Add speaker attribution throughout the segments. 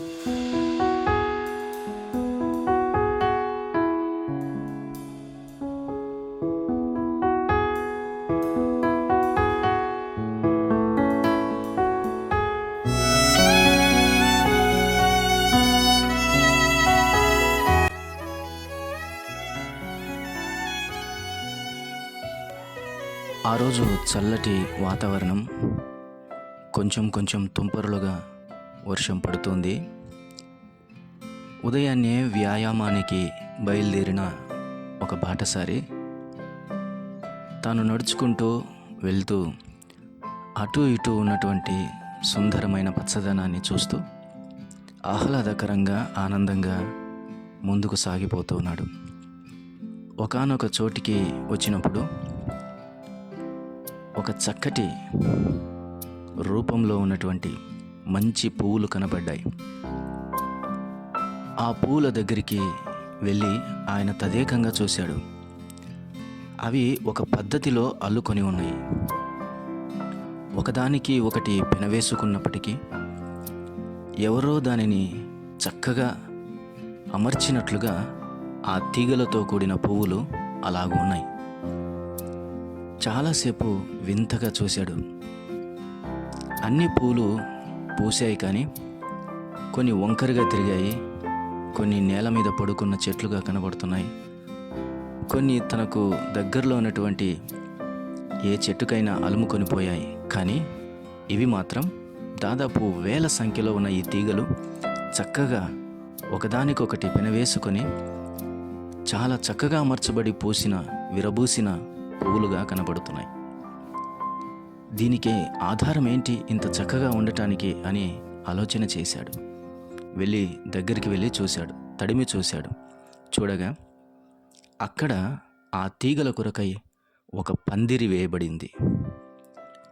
Speaker 1: ఆ రోజు చల్లటి వాతావరణం కొంచెం కొంచెం తుంపరులుగా వర్షం పడుతుంది. ఉదయాన్నే వ్యాయామానికి బయలుదేరిన ఒక బాటసారి తాను నడుచుకుంటూ వెళ్తూ అటు ఇటు ఉన్నటువంటి సుందరమైన పచ్చదనాన్ని చూస్తూ ఆహ్లాదకరంగా ఆనందంగా ముందుకు సాగిపోతూ ఉన్నాడు. ఒకానొక చోటికి వచ్చినప్పుడు ఒక చక్కటి రూపంలో ఉన్నటువంటి మంచి పువ్వులు కనబడ్డాయి. ఆ పువ్వుల దగ్గరికి వెళ్ళి ఆయన తదేకంగా చూశాడు. అవి ఒక పద్ధతిలో అల్లుకొని ఉన్నాయి. ఒకదానికి ఒకటి పెనవేసుకున్నప్పటికీ ఎవరో దానిని చక్కగా అమర్చినట్లుగా ఆ తీగలతో కూడిన పువ్వులు అలాగూ ఉన్నాయి. చాలాసేపు వింతగా చూశాడు. అన్ని పూలు పూసాయి కానీ కొన్ని వంకరగా తిరిగాయి. కొన్ని నేల మీద పడుకున్న చెట్లుగా కనబడుతున్నాయి. కొన్ని తనకు దగ్గరలో ఉన్నటువంటి ఏ చెట్టుకైనా అలుముకొని పోయాయి కానీ ఇవి మాత్రం దాదాపు వేల సంఖ్యలో ఉన్న ఈ తీగలు చక్కగా ఒకదానికొకటి పెనవేసుకొని చాలా చక్కగా అమర్చబడి పూసిన విరబూసిన పువ్వులుగా కనబడుతున్నాయి. దీనికి ఆధారం ఏంటి ఇంత చక్కగా ఉండటానికి అని ఆలోచన చేశాడు. వెళ్ళి దగ్గరికి వెళ్ళి చూశాడు. తడిమి చూశాడు. చూడగా అక్కడ ఆ తీగల కొరకై ఒక పందిరి వేయబడింది.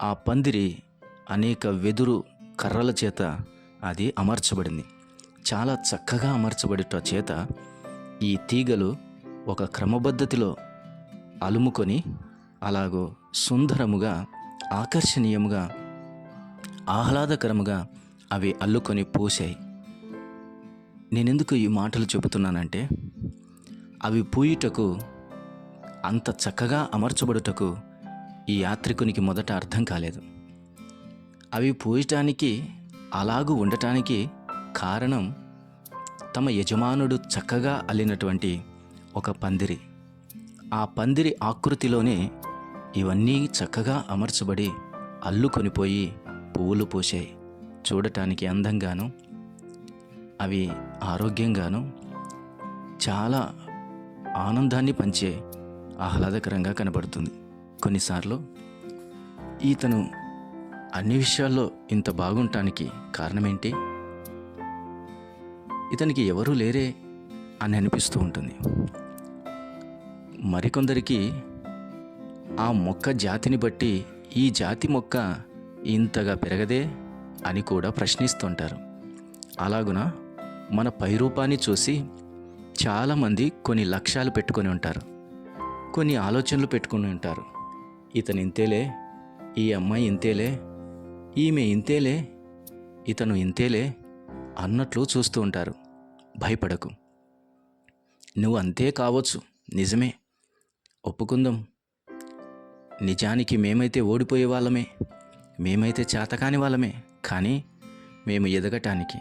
Speaker 1: ఆ పందిరి అనేక వెదురు కర్రల చేత అది అమర్చబడింది. చాలా చక్కగా అమర్చబడిట చేత ఈ తీగలు ఒక క్రమపద్ధతిలో అలుముకొని అలాగో సుందరముగా ఆకర్షణీయముగా ఆహ్లాదకరముగా అవి అల్లుకొని పూసాయి నేనెందుకు ఈ మాటలు చెబుతున్నానంటే అవి పూయుటకు అంత చక్కగా అమర్చబడుటకు ఈ యాత్రికునికి మొదట అర్థం కాలేదు. అవి పూయటానికి అలాగూ ఉండటానికి కారణం తమ యజమానుడు చక్కగా అల్లినటువంటి ఒక పందిరి. ఆ పందిరి ఆకృతిలోనే ఇవన్నీ చక్కగా అమర్చబడి అల్లుకొనిపోయి పువ్వులు పూసాయి చూడటానికి అందంగాను అవి ఆరోగ్యంగాను చాలా ఆనందాన్ని పంచే ఆహ్లాదకరంగా కనబడుతుంది. కొన్నిసార్లు ఈతను అన్ని విషయాల్లో ఇంత బాగుంటానికి కారణమేంటి? ఇతనికి ఎవరూ లేరే అని అనిపిస్తూ ఉంటుంది. మరికొందరికి ఆ మొక్క జాతిని బట్టి ఈ జాతి మొక్క ఇంతగా పెరగదే అని కూడా ప్రశ్నిస్తుంటారు. అలాగున? మన పైరూపాన్ని చూసి చాలామంది కొన్ని లక్ష్యాలు పెట్టుకొని ఉంటారు. కొన్ని ఆలోచనలు పెట్టుకుని ఉంటారు. ఇతను ఇంతేలే ఈ అమ్మాయి ఇంతేలే ఈమె ఇంతేలే ఇతను ఇంతేలే అన్నట్లు చూస్తూ ఉంటారు. భయపడకు. నువ్వు అంతే కావచ్చు నిజమే. ఒప్పుకుందాం. నిజానికి మేమైతే ఓడిపోయే వాళ్ళమే. మేమైతే చేతకాని వాళ్ళమే. కానీ మేము ఎదగటానికి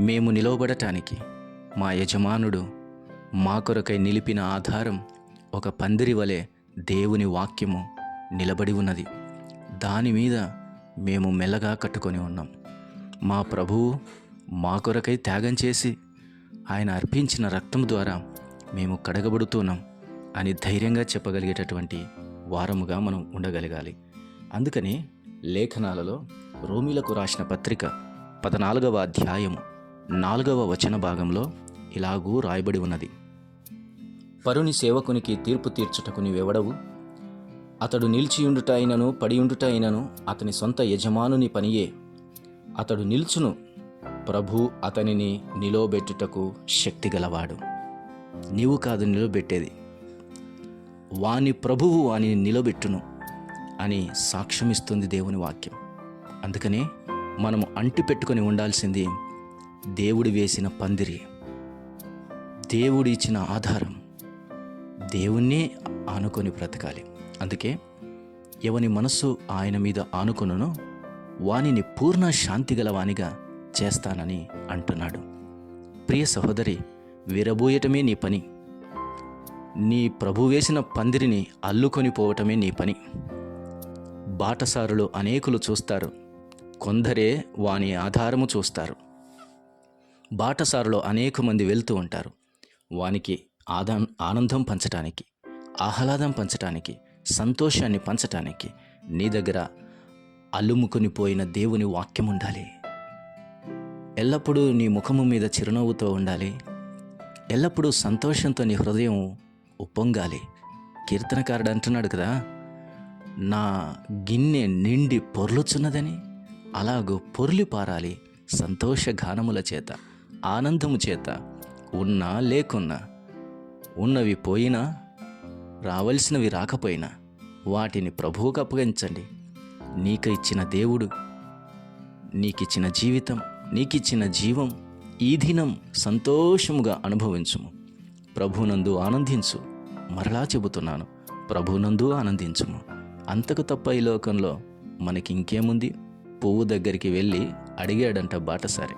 Speaker 1: మేము నిలవబడటానికి మా యజమానుడు మా కొరకై నిలిపిన ఆధారం ఒక పందిరి వలె దేవుని వాక్యము నిలబడి ఉన్నది. దాని మీద మేము మెల్లగా కట్టుకొని ఉన్నాం. మా ప్రభువు మా కొరకై త్యాగం చేసి ఆయన అర్పించిన రక్తం ద్వారా మేము కడగబడుతున్నాం అని ధైర్యంగా చెప్పగలిగేటటువంటి వారముగా మనం ఉండగలగాలి. అందుకని లేఖనాలలో రోమిలకు రాసిన పత్రిక పద్నాలుగవ అధ్యాయము నాలుగవ వచన భాగంలో ఇలాగూ రాయబడి ఉన్నది. పరుని సేవకునికి తీర్పు తీర్చుటకు నీవెవడవు? అతడు నిలిచియుండుట అయినను పడియుండుట అయినను అతని సొంత యజమానుని పనియే. అతడు నిల్చును ప్రభు అతనిని నిలోబెట్టుటకు శక్తి గలవాడు. నీవు కాదు నిలబెట్టేది వాని ప్రభువు వానిని నిలబెట్టును అని సాక్ష్యమిస్తుంది దేవుని వాక్యం. అందుకనే మనము అంటి పెట్టుకొని ఉండాల్సింది దేవుడు వేసిన పందిరి. దేవుడు ఇచ్చిన ఆధారం దేవుణ్ణే ఆనుకొని బ్రతకాలి. అందుకే ఎవని మనస్సు ఆయన మీద ఆనుకొనునో వానిని పూర్ణ శాంతి గలవానిగా చేస్తానని అంటున్నాడు. ప్రియ సహోదరి విరబోయటమే నీ పని. నీ ప్రభు వేసిన పందిరిని అల్లుకొని పోవటమే నీ పని. బాటసారులు అనేకులు చూస్తారు. కొందరే వాని ఆధారము చూస్తారు. బాటసారులో అనేక మంది వెళ్తూ ఉంటారు. వానికి ఆదా ఆనందం పంచటానికి ఆహ్లాదం పంచటానికి సంతోషాన్ని పంచటానికి నీ దగ్గర అల్లుముకొని పోయిన దేవుని వాక్యం ఉండాలి. ఎల్లప్పుడూ నీ ముఖము మీద చిరునవ్వుతో ఉండాలి. ఎల్లప్పుడూ సంతోషంతో నీ హృదయం ఉప్పొంగాలి కీర్తనకారుడు అంటున్నాడు కదా నా గిన్నె నిండి పొర్లుచున్నదని అలాగూ పొర్లి పారాలి సంతోష గానముల చేత ఆనందము చేత ఉన్నా లేకున్నా. ఉన్నవి పోయినా రావలసినవి రాకపోయినా వాటిని ప్రభువుకు అప్పగించండి. నీకు ఇచ్చిన దేవుడు నీకిచ్చిన జీవితం నీకిచ్చిన జీవం ఈ దినం సంతోషముగా అనుభవించుము. ప్రభునందు ఆనందించు. మరలా చెబుతున్నాను ప్రభునందు ఆనందించుము. అంతకు తప్ప ఈ లోకంలో మనకి ఇంకేముంది పువ్వు దగ్గరికి వెళ్ళి అడిగాడంట బాటసారి.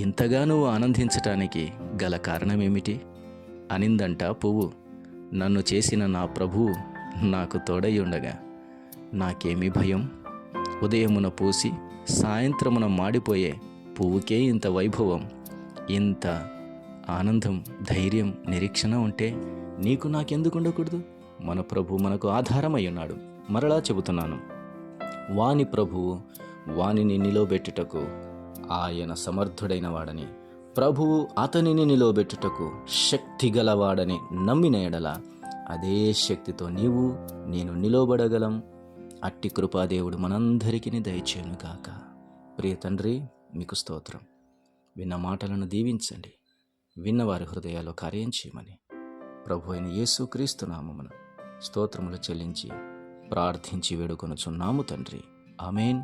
Speaker 1: ఇంతగా నువ్వు ఆనందించటానికి గల కారణమేమిటి? అనిందంట పువ్వు. నన్ను చేసిన నా ప్రభువు నాకు తోడై ఉండగా నాకేమీ భయం? ఉదయమున పూసి సాయంత్రమున మాడిపోయే పువ్వుకే ఇంత వైభవం. ఇంత ఆనందం ధైర్యం నిరీక్షణ ఉంటే నీకు నాకెందుకు ఉండకూడదు? మన ప్రభు మనకు ఆధారమై ఉన్నాడు మరలా చెబుతున్నాను. వాని ప్రభువు వానిని నిలవబెట్టుటకు ఆయన సమర్థుడైన వాడని ప్రభువు అతనిని నిలవబెట్టుటకు శక్తి గలవాడని నమ్మిన ఎడల అదే శక్తితో నీవు నేను నిలవబడగలం. అట్టి కృపాదేవుడు మనందరికీ దయచేయును గాక ప్రియ తండ్రి మీకు స్తోత్రం. విన్న మాటలను దీవించండి. విన్నవారి హృదయాల్లో కార్యం చేయమని. ప్రభు అయిన యేసు క్రీస్తు నామమున స్తోత్రములు చెల్లించి ప్రార్థించి వేడుకొనుచున్నాము తండ్రి. ఆమెన్.